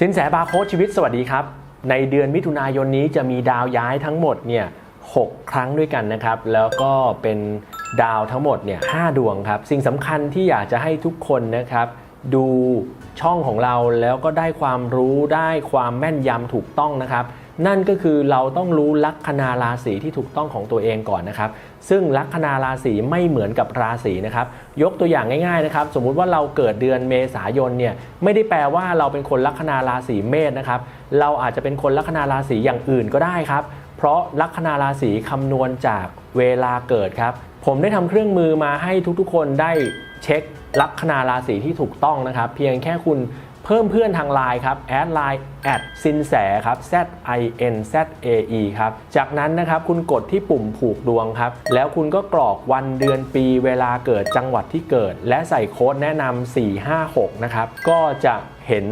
สินแสบาร์โค้ดชีวิตสวัสดีครับ ในเดือนมิถุนายนนี้จะมีดาวย้ายทั้งหมดเนี่ยหกครั้งด้วยกันนะครับ แล้วก็เป็นดาวทั้งหมดเนี่ยห้าดวงครับ สิ่งสำคัญที่อยากจะให้ทุกคนนะครับ ดูช่องของเราแล้วก็ได้ความรู้ได้ความแม่นยำถูกต้องนะครับ นั่นก็คือเราต้องรู้ลัคนาราศีที่ถูกต้องของตัวเองก่อนนะครับ ซึ่งลัคนาราศีไม่เหมือนกับราศีนะครับ ยกตัวอย่างง่ายๆนะครับ สมมุติว่าเราเกิดเดือนเมษายนเนี่ยไม่ได้แปลว่าเราเป็นคนลัคนาราศีเมษนะครับ เราอาจจะเป็นคนลัคนาราศีอย่างอื่นก็ได้ครับ เพราะลัคนาราศีคำนวณจากเวลาเกิดครับ ผมได้ทำเครื่องมือมาให้ทุกๆ คนได้เช็คลัคนาราศีที่ถูกต้องนะครับ เพียงแค่คุณ เพิ่มเพื่อนทางไลน์ครับแอดไลน์แอดสินแสครับ Z I N Z A E ครับ จากนั้นนะครับคุณกดที่ปุ่มผูกดวงครับ แล้วคุณก็กรอกวันเดือนปีเวลาเกิดจังหวัดที่เกิด และใส่โค้ดแนะนำ456 นะครับ ก็จะเห็น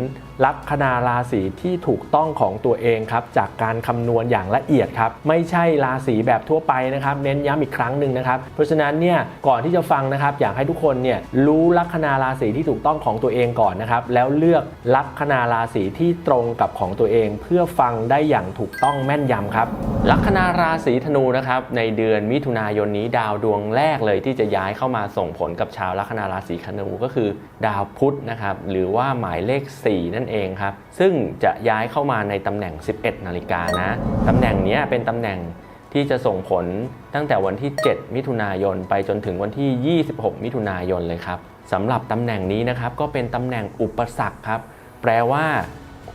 ลัคนาราศีที่ถูกต้องของตัวเองครับจากการคำนวณอย่างละเอียดครับไม่ใช่ราศีแบบทั่วไปนะครับเน้นย้ำอีกครั้งหนึ่งนะครับเพราะฉะนั้นเนี่ยก่อนที่จะฟังนะครับอยากให้ทุกคนเนี่ยรู้ลัคนาราศีที่ถูกต้องของตัวเองก่อนนะครับแล้วเลือกลัคนาราศีที่ตรงกับของตัวเอง เพื่อฟังได้อย่างถูกต้องแม่นยำครับลัคนาราศีธนูนะครับในเดือนมิถุนายนนี้ดาวดวงแรกเลยที่จะย้ายเข้ามาส่งผลกับชาวลัคนาราศีธนูก็คือ ดาวพุธนะครับหรือว่าหมายเลข4นั่นเองครับ ซึ่งจะย้ายเข้ามาในตำแหน่ง 11 นาฬิกานะตำแหน่งนี้เป็นตำแหน่งที่จะส่งผลตั้งแต่วันที่ 7 มิถุนายน ไปจนถึงวันที่ 26 มิถุนายนเลยครับสำหรับตำแหน่งนี้นะครับก็เป็นตำแหน่งอุปสรรคครับ แปลว่า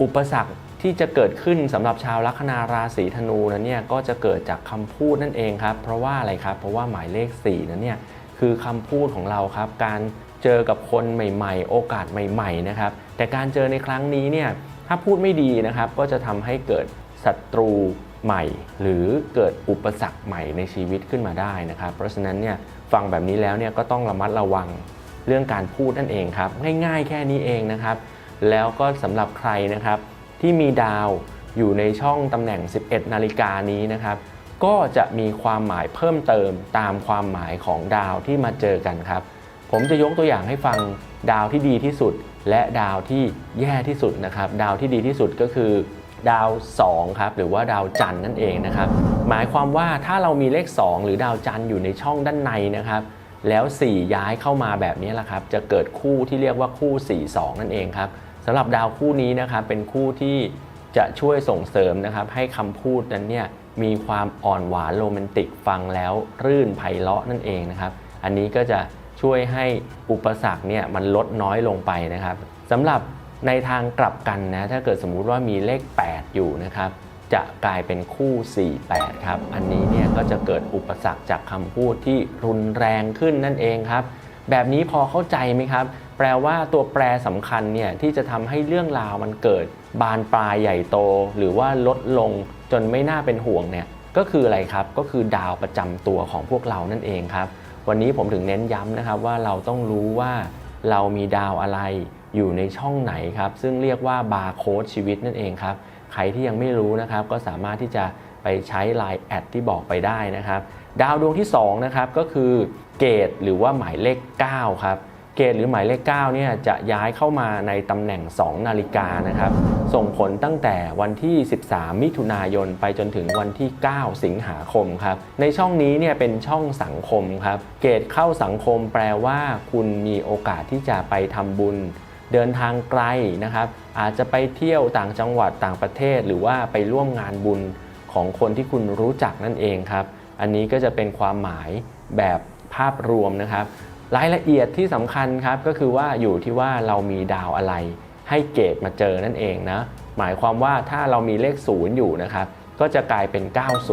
อุปสรรคที่จะเกิดขึ้นสำหรับชาวลัคนาราศีธนูนั้นเนี่ยก็จะเกิดจากคำพูดนั่นเองครับ เพราะว่าอะไรครับ เพราะว่าหมายเลข4นั้นเนี่ยคือคำพูดของเราครับ การเจอกับคนใหม่ ๆ โอกาสใหม่ ๆ นะครับ แต่การเจอในครั้งนี้เนี่ยถ้าพูดไม่ดีนะครับก็จะทำให้เกิดศัตรูใหม่ หรือเกิดอุปสรรคใหม่ในชีวิตขึ้นมาได้นะครับ เพราะฉะนั้นเนี่ยฟังแบบนี้แล้วเนี่ยก็ต้องระมัดระวังเรื่องการพูดนั่นเองครับ ง่ายๆแค่นี้เองนะครับ แล้วก็สำหรับใครนะครับ ที่มีดาวอยู่ในช่องตำแหน่ง 11 นาฬิกานี้นะครับ ก็จะมีความหมายเพิ่มเติมตามความหมายของดาวที่มาเจอกันครับ ผมจะยกตัวอย่างให้ฟังดาวที่ดีที่สุด และดาวที่แย่ที่สุดนะครับ ดาวที่ดีที่สุดก็คือดาว2ครับหรือว่าดาวจันทร์นั่นเองนะครับ หมายความว่าถ้าเรามีเลข 2 หรือดาวจันทร์อยู่ในช่องด้านในนะครับ แล้ว 4 ย้ายเข้ามาแบบนี้แหละครับ จะเกิดคู่ที่เรียกว่าคู่ 4 2 นั่นเองครับสำหรับดาวคู่นี้นะครับเป็นคู่ที่จะช่วยส่งเสริมนะครับ ให้คำพูดนั้นเนี่ยมีความอ่อนหวานโรแมนติกฟังแล้วรื่นไพเราะนั่นเองนะครับ อันนี้ก็จะ ช่วยให้อุปสรรคเนี่ยมันลดน้อยลงไปนะครับสำหรับในทางกลับกันนะถ้าเกิดสมมุติว่ามีเลข 8 อยู่นะครับจะกลายเป็นคู่ 48 ครับ อันนี้เนี่ยก็จะเกิดอุปสรรคจากคำพูดที่รุนแรงขึ้นนั่นเองครับ แบบนี้พอเข้าใจไหมครับ แปลว่าตัวแปรสำคัญเนี่ยที่จะทำให้เรื่องราวมันเกิดบานปลายใหญ่โต หรือว่าลดลงจนไม่น่าเป็นห่วงเนี่ยก็คืออะไรครับ ก็คือดาวประจำตัวของพวกเรานั่นเองครับ วันนี้ผมถึงเน้นย้ำนะครับว่าเราต้องรู้ว่าเรามีดาวอะไรอยู่ในช่องไหนครับ ซึ่งเรียกว่าบาร์โค้ดชีวิตนั่นเองครับ ใครที่ยังไม่รู้นะครับ ก็สามารถที่จะไปใช้ Line แอดที่บอกไปได้นะครับ ดาวดวงที่2นะครับก็คือเกตหรือว่าหมายเลข9ครับ เกตหรือหมายเลข9เนี่ยจะย้ายเข้ามาในตำแหน่ง 2 นาฬิกานะครับ ส่งผลตั้งแต่วันที่ 13 มิถุนายนไปจนถึงวันที่ 9 สิงหาคมครับ ในช่องนี้เนี่ยเป็นช่องสังคมครับ เกตเข้าสังคมแปลว่าคุณมีโอกาสที่จะไปทำบุญเดินทางไกลนะครับ อาจจะไปเที่ยวต่างจังหวัดต่างประเทศ หรือว่าไปร่วมงานบุญของคนที่คุณรู้จักนั่นเองครับ อันนี้ก็จะเป็นความหมายแบบภาพรวมนะครับ รายละเอียดที่สำคัญครับก็คือว่าอยู่ที่ว่าเรามีดาวอะไร ให้เกตมาเจอนั่นเองนะหมายความว่าถ้าเรามีเลข 0 อยู่นะครับก็จะกลายเป็น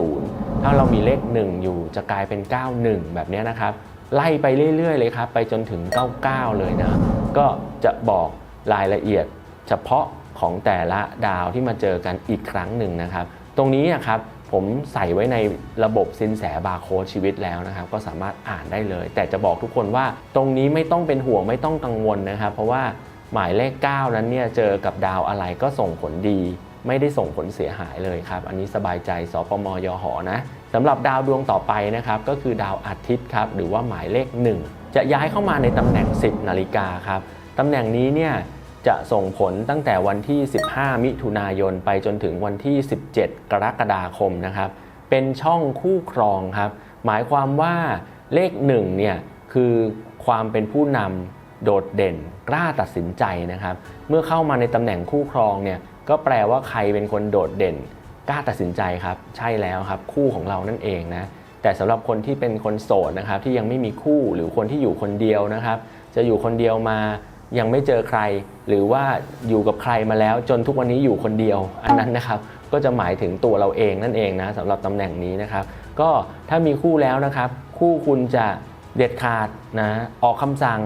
90 ถ้าเรามีเลข 1 อยู่จะกลายเป็น 91 แบบนี้นะครับ ไล่ไปเรื่อย ๆ เลยครับ ไปจนถึง 99 เลยนะ ก็จะบอกรายละเอียดเฉพาะของแต่ละดาวที่มาเจอกันอีกครั้งหนึ่งนะครับ ตรงนี้นะครับ ผมใส่ไว้ในระบบสินแสบาร์โค้ดชีวิตแล้วนะครับ ก็สามารถอ่านได้เลย แต่จะบอกทุกคนว่าตรงนี้ไม่ต้องเป็นห่วงไม่ต้องกังวลนะครับ เพราะว่าหมายเลข 9 นั้นเนี่ยเจอกับดาวอะไรก็ส่งผลดี ไม่ได้ส่งผลเสียหายเลยครับ อันนี้สบายใจสปมยหอนะสำหรับดาวดวงต่อไปนะครับ ก็คือดาวอาทิตย์ครับหรือว่าหมายเลข 1 จะย้ายเข้ามาในตำแหน่ง 10 นาฬิกาครับตำแหน่งนี้เนี่ย จะส่งผลตั้งแต่วันที่ 15 มิถุนายนไปจนถึงวันที่ 17 กรกฎาคมนะครับ เป็นช่องคู่ครองครับ หมายความว่าเลข1เนี่ยคือความเป็นผู้นำโดดเด่นกล้าตัดสินใจนะครับ เมื่อเข้ามาในตำแหน่งคู่ครองเนี่ยก็แปลว่าใครเป็นคนโดดเด่นกล้าตัดสินใจครับ ใช่แล้วครับ คู่ของเรานั่นเองนะแต่สำหรับคนที่เป็นคนโสดนะครับที่ยังไม่มีคู่หรือคนที่อยู่คนเดียวนะครับ จะอยู่คนเดียวมา ยังไม่เจอใคร หรือว่าอยู่กับใครมาแล้ว จนทุกวันนี้อยู่คนเดียว อันนั้นนะครับก็จะหมายถึงตัวเราเองนั่นเองนะสำหรับตำแหน่งนี้นะครับ ก็ถ้ามีคู่แล้วนะครับ คู่คุณจะเด็ดขาดนะออกคำสั่ง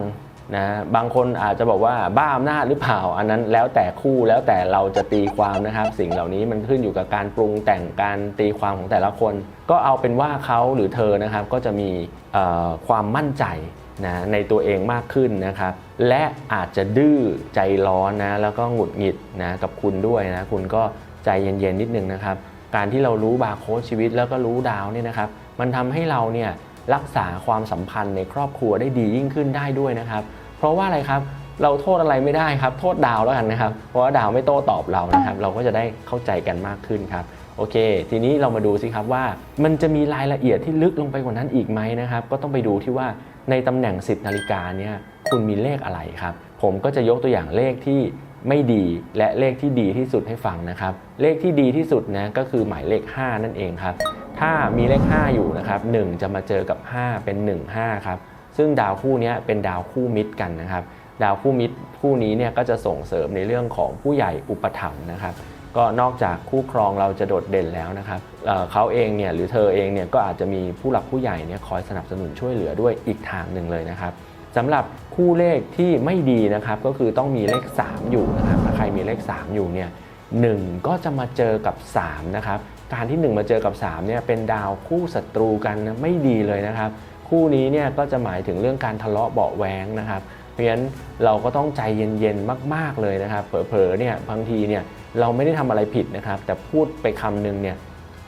นะบางคนอาจจะบอกว่าบ้าอำนาจหรือเปล่า อันนั้นแล้วแต่คู่แล้วแต่เราจะตีความนะครับ สิ่งเหล่านี้มันขึ้นอยู่กับการปรุงแต่งการตีความของแต่ละคน ก็เอาเป็นว่าเขาหรือเธอนะครับก็จะมีความมั่นใจ นะในตัวเองมากขึ้นนะครับ และอาจจะดื้อใจร้อนนะแล้วก็หงุดหงิดนะกับคุณด้วยนะคุณก็ใจเย็นๆนิดนึงนะครับ การที่เรารู้บาร์โค้ดชีวิตแล้วก็รู้ดาวเนี่ยนะครับ มันทำให้เราเนี่ยรักษาความสัมพันธ์ในครอบครัวได้ดียิ่งขึ้นได้ด้วยนะครับ เพราะว่าอะไรครับเราโทษอะไรไม่ได้ครับ โทษดาวแล้วกันนะครับ เพราะว่าดาวไม่โต้ตอบเรานะครับ เราก็จะได้เข้าใจกันมากขึ้นครับโอเค ทีนี้เรามาดูสิครับว่ามันจะมีรายละเอียดที่ลึกลงไปกว่านั้นอีกไหมนะครับ ก็ต้องไปดูที่ว่า ในตำแหน่ง 10 นาฬิกาเนี่ยคุณมีเลขอะไรครับ ผมก็จะยกตัวอย่างเลขที่ไม่ดีและเลขที่ดีที่สุดให้ฟังนะครับ เลขที่ดีที่สุดนะก็คือหมายเลข 5 นั่นเองครับ ถ้ามีเลข 5 อยู่นะครับ1จะมาเจอกับ 5 เป็น 1 5ครับซึ่งดาวคู่นี้เป็นดาวคู่มิตรกันนะครับ ดาวคู่มิตรคู่นี้เนี่ยก็จะส่งเสริมในเรื่องของผู้ใหญ่อุปถัมภ์นะครับ ก็นอกจากคู่ครองเราจะโดดเด่นแล้วนะครับเเขาเองเนี่ยหรือเธอเองเนี่ยก็อาจจะมีผู้หลักผู้ใหญ่เนี่ยคอยสนับสนุนช่วยเหลือด้วยอีกทางหนึ่งเลยนะครับสำหรับคู่เลขที่ไม่ดีนะครับก็คือต้องมีเลข 3 อยู่นะครับถ้าใครมีเลข 3 อยู่เนี่ยหนึ่งก็จะมาเจอกับ3นะครับการที่ 1 มาเจอกับ3เนี่ยเป็นดาวคู่ศัตรูกันไม่ดีเลยนะครับ คู่นี้เนี่ยก็จะหมายถึงเรื่องการทะเลาะเบาะแว้งนะครับ เพราะฉะนั้นเราก็ต้องใจเย็นๆมาก ๆเลยนะครับ เผลอๆเนี่ยบางทีเนี่ย เราไม่ได้ทำอะไรผิดนะครับ แต่พูดไปคำหนึงเนี่ย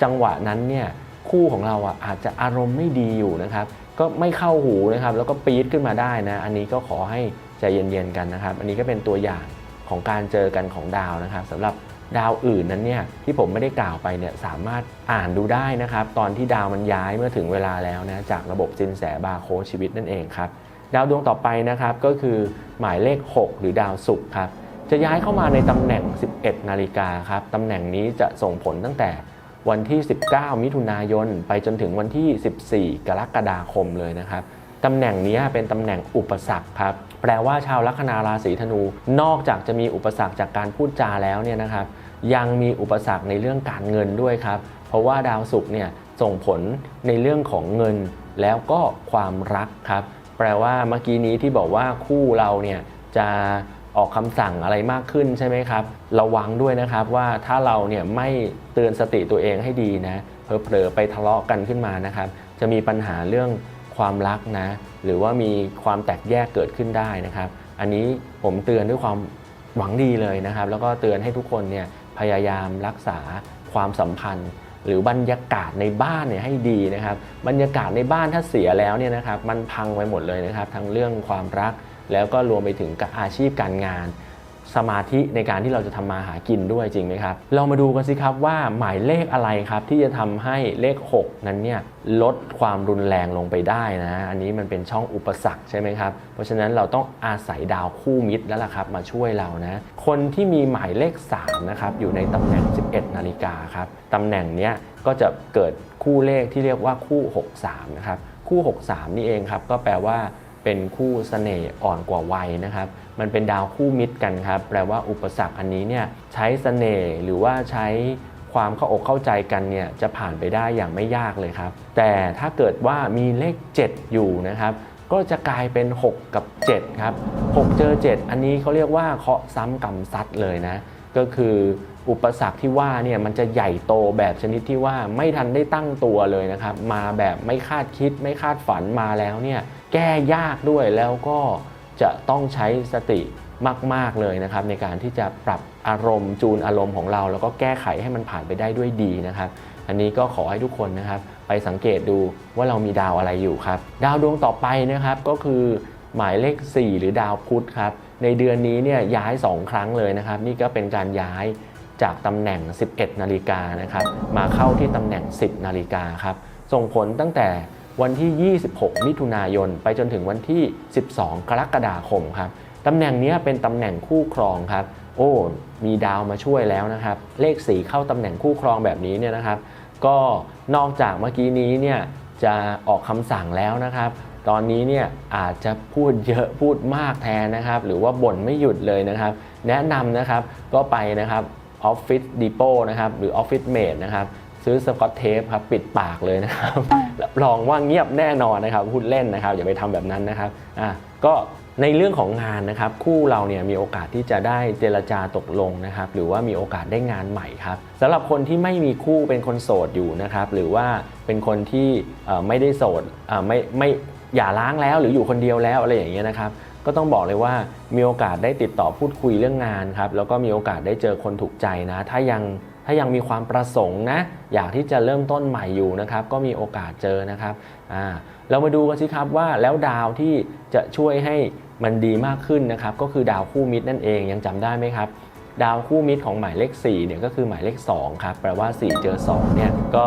จังหวะนั้นเนี่ยคู่ของเราอะอาจจะอารมณ์ไม่ดีอยู่นะครับ ก็ไม่เข้าหูนะครับ แล้วก็ปี๊ดขึ้นมาได้นะ อันนี้ก็ขอให้ใจเย็นๆกันนะครับ อันนี้ก็เป็นตัวอย่างของการเจอกันของดาวนะครับสำหรับดาวอื่นนั้นเนี่ยที่ผมไม่ได้กล่าวไปเนี่ยสามารถอ่านดูได้นะครับ ตอนที่ดาวมันย้ายเมื่อถึงเวลาแล้วนะจากระบบจินแสบาร์โคชีวิตนั่นเองครับ ดาวดวงต่อไปนะครับก็คือหมายเลข 6 หรือดาวศุกร์ครับ จะย้ายเข้ามาในตำแหน่ง 11 นาฬิกาครับตำแหน่งนี้จะส่งผลตั้งแต่วันที่ 19 มิถุนายน ไปจนถึงวันที่ 14 กรกฎาคมเลยนะครับตำแหน่งนี้เป็นตำแหน่งอุปสรรคครับแปลว่าชาวลัคนาราศีธนู นอกจากจะมีอุปสรรคจากการพูดจาแล้วเนี่ยนะครับยังมีอุปสรรคในเรื่องการเงินด้วยครับ เพราะว่าดาวศุกร์เนี่ยส่งผลในเรื่องของเงินแล้วก็ความรักครับ แปลว่าเมื่อกี้นี้ที่บอกว่าคู่เราเนี่ยจะ ออกคำสั่งอะไรมากขึ้นใช่ไหมครับ ระวังด้วยนะครับว่าถ้าเราเนี่ยไม่เตือนสติตัวเองให้ดีนะเผลอๆไปทะเลาะกันขึ้นมานะครับ จะมีปัญหาเรื่องความรักนะหรือว่ามีความแตกแยกเกิดขึ้นได้นะครับ อันนี้ผมเตือนด้วยความหวังดีเลยนะครับ แล้วก็เตือนให้ทุกคนเนี่ยพยายามรักษาความสัมพันธ์ หรือบรรยากาศในบ้านเนี่ยให้ดีนะครับ บรรยากาศในบ้านถ้าเสียแล้วเนี่ยนะครับ มันพังไปหมดเลยนะครับ ทั้งเรื่องความรัก แล้วก็รวมไปถึงกับอาชีพการงาน สมาธิในการที่เราจะทำมาหากินด้วยจริงไหมครับ เรามาดูกันสิครับว่าหมายเลขอะไรครับที่จะทำให้เลข 6 นั้นเนี่ยลดความรุนแรงลงไปได้นะ อันนี้มันเป็นช่องอุปสรรคใช่ไหมครับ เพราะฉะนั้นเราต้องอาศัยดาวคู่มิตรแล้วล่ะครับ มาช่วยเรานะ คนที่มีหมายเลข3นะครับอยู่ในตำแหน่ง 11 นาฬิกาครับตำแหน่งเนี้ยก็จะเกิดคู่เลขที่เรียกว่าคู่ 63 นะครับ คู่ 63 นี่เองครับ ก็แปลว่า เป็นคู่เสน่ห์อ่อนกว่าวัยนะครับ มันเป็นดาวคู่มิตรกันครับ แปลว่าอุปสรรคอันนี้เนี่ยใช้เสน่ห์หรือว่าใช้ความเข้าอกเข้าใจกันเนี่ยจะผ่านไปได้อย่างไม่ยากเลยครับ แต่ถ้าเกิดว่ามีเลข 7 อยู่นะครับ ก็จะกลายเป็น 6 กับ 7 ครับ 6 เจอ 7 อันนี้เขาเรียกว่าเคาะซ้ำกรรมซัดเลยนะ ก็คืออุปสรรคที่ว่าเนี่ยมันจะใหญ่โตแบบชนิดที่ว่าไม่ทันได้ตั้งตัวเลยนะครับ มาแบบไม่คาดคิดไม่คาดฝันมาแล้วเนี่ย แก้ยากด้วยแล้วก็จะต้องใช้สติมาก ๆ เลยนะครับในการที่จะปรับอารมณ์จูนอารมณ์ของเรา แล้วก็แก้ไขให้มันผ่านไปได้ด้วยดีนะครับ อันนี้ก็ขอให้ทุกคนนะครับ ไปสังเกตดูว่าเรามีดาวอะไรอยู่ครับ ดาวดวงต่อไปนะครับก็คือหมายเลข 4 หรือดาวพุธครับ ในเดือนนี้เนี่ยย้าย 2 ครั้งเลยนะครับ นี่ก็เป็นการย้ายจากตำแหน่ง 11 นาฬิกานะครับ มาเข้าที่ตำแหน่ง 10 นาฬิกาครับ ส่งผลตั้งแต่ วันที่ 26 มิถุนายน ไปจนถึงวันที่ 12 กรกฎาคมครับตำแหน่งนี้เป็นตำแหน่งคู่ครองครับ โอ้ มีดาวมาช่วยแล้วนะครับ เลขสีเข้าตำแหน่งคู่ครองแบบนี้เนี่ยนะครับ ก็นอกจากเมื่อกี้นี้เนี่ยจะออกคำสั่งแล้วนะครับ ตอนนี้เนี่ยอาจจะพูดเยอะพูดมากแทนนะครับ หรือว่าบ่นไม่หยุดเลยนะครับ แนะนำนะครับก็ไปนะครับออฟฟิศดีโปนะครับหรือออฟฟิศเมดนะครับ ซื้อสกอตเทปครับปิดปากเลยนะครับรับรองว่าเงียบแน่นอนนะครับพูดเล่นนะครับอย่าไปทำแบบนั้นนะครับอะก็ในเรื่องของงานนะครับ คู่เราเนี่ยมีโอกาสที่จะได้เจรจาตกลงนะครับ หรือว่ามีโอกาสได้งานใหม่ครับสำหรับคนที่ไม่มีคู่เป็นคนโสดอยู่นะครับ หรือว่าเป็นคนที่เอ่อไม่ได้โสดเอ่อไม่ไม่อย่าล้างแล้วหรืออยู่คนเดียวแล้วอะไรอย่างเงี้ยนะครับ ก็ต้องบอกเลยว่ามีโอกาสได้ติดต่อพูดคุยเรื่องงานครับแล้วก็มีโอกาสได้เจอคนถูกใจนะ ถ้ายัง ถ้ายังมีความประสงค์นะอยากที่จะเริ่มต้นใหม่อยู่นะครับก็มีโอกาสเจอนะครับอ่าเรามาดูกันสิครับว่าแล้วดาวที่จะช่วยให้มันดีมากขึ้นนะครับก็คือดาวคู่มิตรนั่นเองยังจำได้ไหมครับดาวคู่มิตรของหมายเลข4เนี่ยก็คือหมายเลข2ครับแปลว่า 4 เจอ2เนี่ยก็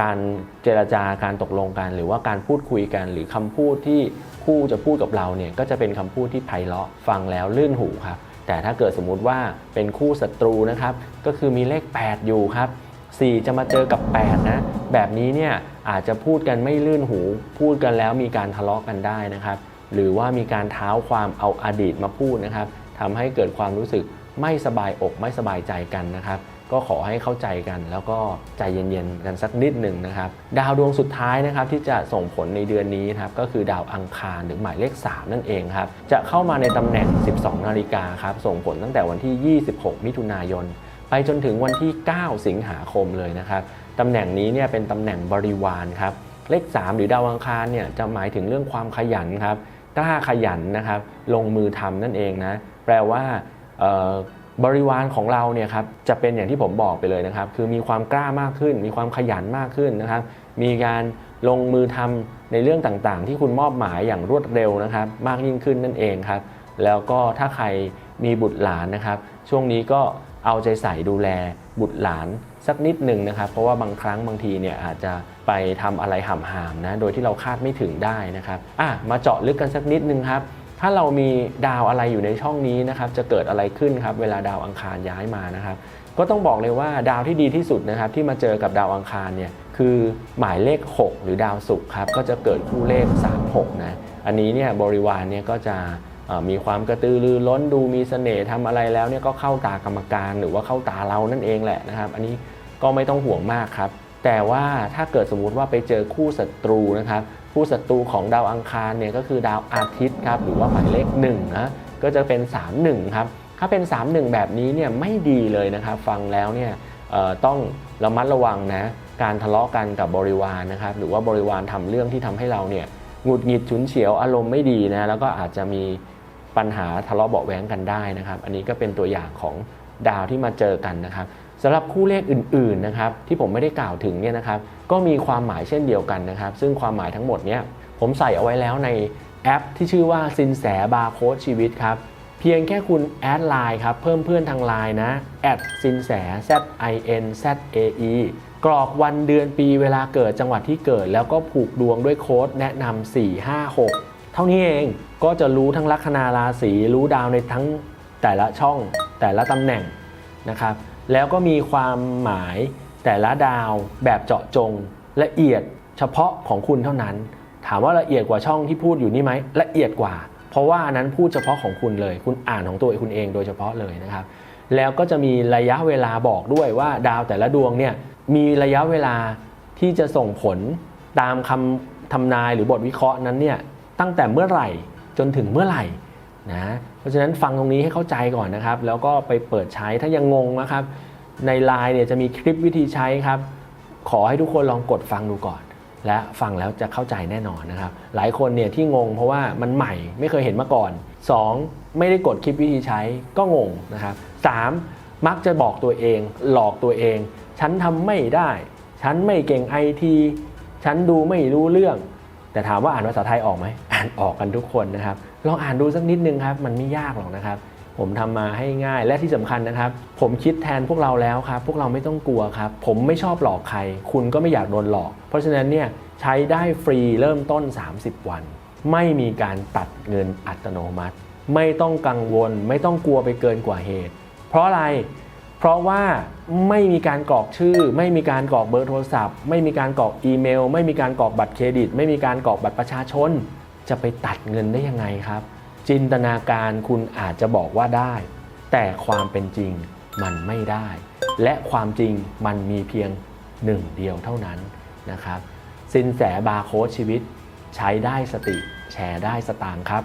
การเจรจาการตกลงกัน หรือว่าการพูดคุยกัน หรือคำพูดที่คู่จะพูดกับเราเนี่ยก็จะเป็นคำพูดที่ไพเราะฟังแล้วลื่นหูครับแต่ถ้าเกิดสมมุติว่าเป็นคู่ศัตรูนะครับ ก็คือมีเลข 8 อยู่ครับ 4 จะมาเจอกับ 8 นะ แบบนี้เนี่ยอาจจะพูดกันไม่ลื่นหู พูดกันแล้วมีการทะเลาะกันได้นะครับ หรือว่ามีการเท้าความเอาอดีตมาพูดนะครับทำให้เกิดความรู้สึกไม่สบายอกไม่สบายใจกันนะครับ ก็ขอให้เข้าใจกันแล้วก็ใจเย็นๆกันสักนิดหนึ่งนะครับ ดาวดวงสุดท้ายนะครับที่จะส่งผลในเดือนนี้นะครับก็คือดาวอังคารหรือหมายเลข 3 นั่นเองครับ จะเข้ามาในตำแหน่ง 12 นาฬิกาครับส่งผลตั้งแต่วันที่ 26 มิถุนายน ไปจนถึงวันที่ 9 สิงหาคมเลยนะครับตำแหน่งนี้เนี่ยเป็นตำแหน่งบริวารครับเลข 3 หรือดาวอังคารเนี่ยจะหมายถึงเรื่องความขยันครับกล้าขยันนะครับลงมือทำนั่นเองนะแปลว่าบริวารของเราเนี่ยครับจะเป็นอย่างที่ผมบอกไปเลยนะครับ คือมีความกล้ามากขึ้น มีความขยันมากขึ้นนะครับ มีการลงมือทำในเรื่องต่างๆ ที่คุณมอบหมายอย่างรวดเร็วนะครับ มากยิ่งขึ้นนั่นเองครับ แล้วก็ถ้าใครมีบุตรหลานนะครับ ช่วงนี้ก็ เอาใจใส่ดูแลบุตรหลานสักนิดหนึ่งนะครับ เพราะว่าบางครั้งบางทีเนี่ยอาจจะไปทำอะไรห่ำๆนะโดยที่เราคาดไม่ถึงได้นะครับอะมาเจาะลึกกันสักนิดนึงครับถ้าเรามีดาวอะไรอยู่ในช่องนี้นะครับจะเกิดอะไรขึ้นครับเวลาดาวอังคารย้ายมานะครับ ก็ต้องบอกเลยว่าดาวที่ดีที่สุดนะครับ ที่มาเจอกับดาวอังคารเนี่ยคือหมายเลข 6 หรือดาวศุกร์ครับก็จะเกิดคู่เลข 3 6นะอันนี้เนี่ยบริวารเนี่ยก็จะ มีความกระตือรือร้นดูมีเสน่ห์ทำอะไรแล้วเนี่ยก็เข้าตากรรมการหรือว่าเข้าตาเรานั่นเองแหละนะครับ อันนี้ก็ไม่ต้องห่วงมากครับ แต่ว่าถ้าเกิดสมมุติว่าไปเจอคู่ศัตรูนะครับคู่ศัตรูของดาวอังคารเนี่ยก็คือดาวอาทิตย์ครับหรือว่าหมายเลข1นะก็จะเป็น 31ครับถ้าเป็น 31 แบบนี้เนี่ยไม่ดีเลยนะครับ ฟังแล้วเนี่ยต้องระมัดระวังนะการทะเลาะกันกับบริวารนะครับ หรือว่าบริวารทำเรื่องที่ทำให้เราเนี่ยหงุดหงิดฉุนเฉียวอารมณ์ไม่ดีนะแล้วก็อาจจะมี ปัญหาทะเลาะเบาะแว้งกันได้นะครับ อันนี้ก็เป็นตัวอย่างของดาวที่มาเจอกันนะครับสำหรับคู่เลขอื่นๆนะครับที่ผมไม่ได้กล่าวถึงเนี่ยนะครับก็มีความหมายเช่นเดียวกันนะครับ ซึ่งความหมายทั้งหมดเนี่ยผมใส่เอาไว้แล้วในแอปที่ชื่อว่าสินแสบาร์โค้ดชีวิตครับเพียงแค่คุณแอดไลน์ครับเพิ่มเพื่อนทางไลน์นะแอดสินแส Z I N Z A E กรอกวันเดือนปีเวลาเกิดจังหวัดที่เกิด แล้วก็ผูกดวงด้วยโค้ดแนะนำ4 5 6 เท่านี้เอง ก็จะรู้ทั้งลัคนาราศีรู้ดาวในทั้งแต่ละช่องแต่ละตำแหน่งนะครับ แล้วก็มีความหมายแต่ละดาวแบบเจาะจง ละเอียดเฉพาะของคุณเท่านั้น ถามว่าละเอียดกว่าช่องที่พูดอยู่นี่ไหมละเอียดกว่า เพราะว่านนั้นพูดเฉพาะของคุณเลย คุณอ่านของตัวคุณเองโดยเฉพาะเลยนะครับ แล้วก็จะมีระยะเวลาบอกด้วยว่าดาวแต่ละดวงเนี่ยมีระยะเวลาที่จะส่งผลตามคำทำนายหรือบทวิเคราะห์นั้นเนี่ยตั้งแต่เมื่อไหร่ จนถึงเมื่อไหร่นะเพราะฉะนั้นฟังตรงนี้ให้เข้าใจก่อนนะครับ แล้วก็ไปเปิดใช้ถ้ายังงงนะครับ ในไลน์เนี่ยจะมีคลิปวิธีใช้ครับ ขอให้ทุกคนลองกดฟังดูก่อน และฟังแล้วจะเข้าใจแน่นอนนะครับ หลายคนเนี่ยที่งงเพราะว่ามันใหม่ไม่เคยเห็นมาก่อน 2. ไม่ได้กดคลิปวิธีใช้ก็งงนะครับ 3. มักจะบอกตัวเอง หลอกตัวเอง ฉันทำไม่ได้ ฉันไม่เก่งไอทีฉันดูไม่รู้เรื่อง แต่ถามว่าอ่านภาษาไทยออกไหมอ่านออกกันทุกคนนะครับ ลองอ่านดูสักนิดนึงครับ มันไม่ยากหรอกนะครับ ผมทำมาให้ง่ายและที่สำคัญนะครับ ผมคิดแทนพวกเราแล้วครับ พวกเราไม่ต้องกลัวครับ ผมไม่ชอบหลอกใคร คุณก็ไม่อยากโดนหลอก เพราะฉะนั้นเนี่ยใช้ได้ฟรีเริ่มต้น 30 วัน ไม่มีการตัดเงินอัตโนมัติ ไม่ต้องกังวล ไม่ต้องกลัวไปเกินกว่าเหตุ เพราะอะไร เพราะว่าไม่มีการกรอกชื่อ ไม่มีการกรอกเบอร์โทรศัพท์ ไม่มีการกรอกอีเมล ไม่มีการกรอกบัตรเครดิต ไม่มีการกรอกบัตรประชาชน จะไปตัดเงินได้ยังไงครับ จินตนาการคุณอาจจะบอกว่าได้ แต่ความเป็นจริงมันไม่ได้ และความจริงมันมีเพียงหนึ่งเดียวเท่านั้นนะครับสินแสบาร์โค้ดชีวิต ใช้ได้สติแชร์ได้สตางค์ครับ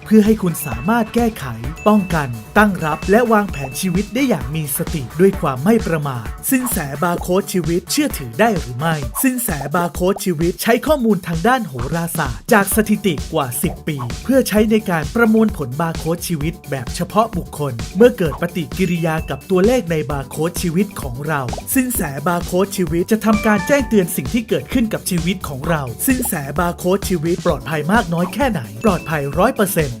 พื่อให้คุณสามารถแก้ไข ป้องกัน ตั้งรับ และวางแผนชีวิตได้อย่างมีสติด้วยความไม่ประมาท สินแสบาร์โค้ดชีวิตเชื่อถือได้หรือไม่ สินแสบาร์โค้ดชีวิตใช้ข้อมูลทางด้านโหราศาสตร์ จากสถิติกว่า 10 ปี เพื่อใช้ในการประมวลผลบาร์โค้ดชีวิต แบบเฉพาะบุคคล เมื่อเกิดปฏิกิริยากับตัวเลขในบาร์โค้ดชีวิตของเรา สินแสบาร์โค้ดชีวิตจะทำการแจ้งเตือนสิ่งที่เกิดขึ้นกับชีวิตของเรา สินแสบาร์โค้ดชีวิตปลอดภัยมากน้อยแค่ไหน ปลอดภัยร้อยเปอร์เซ็นต์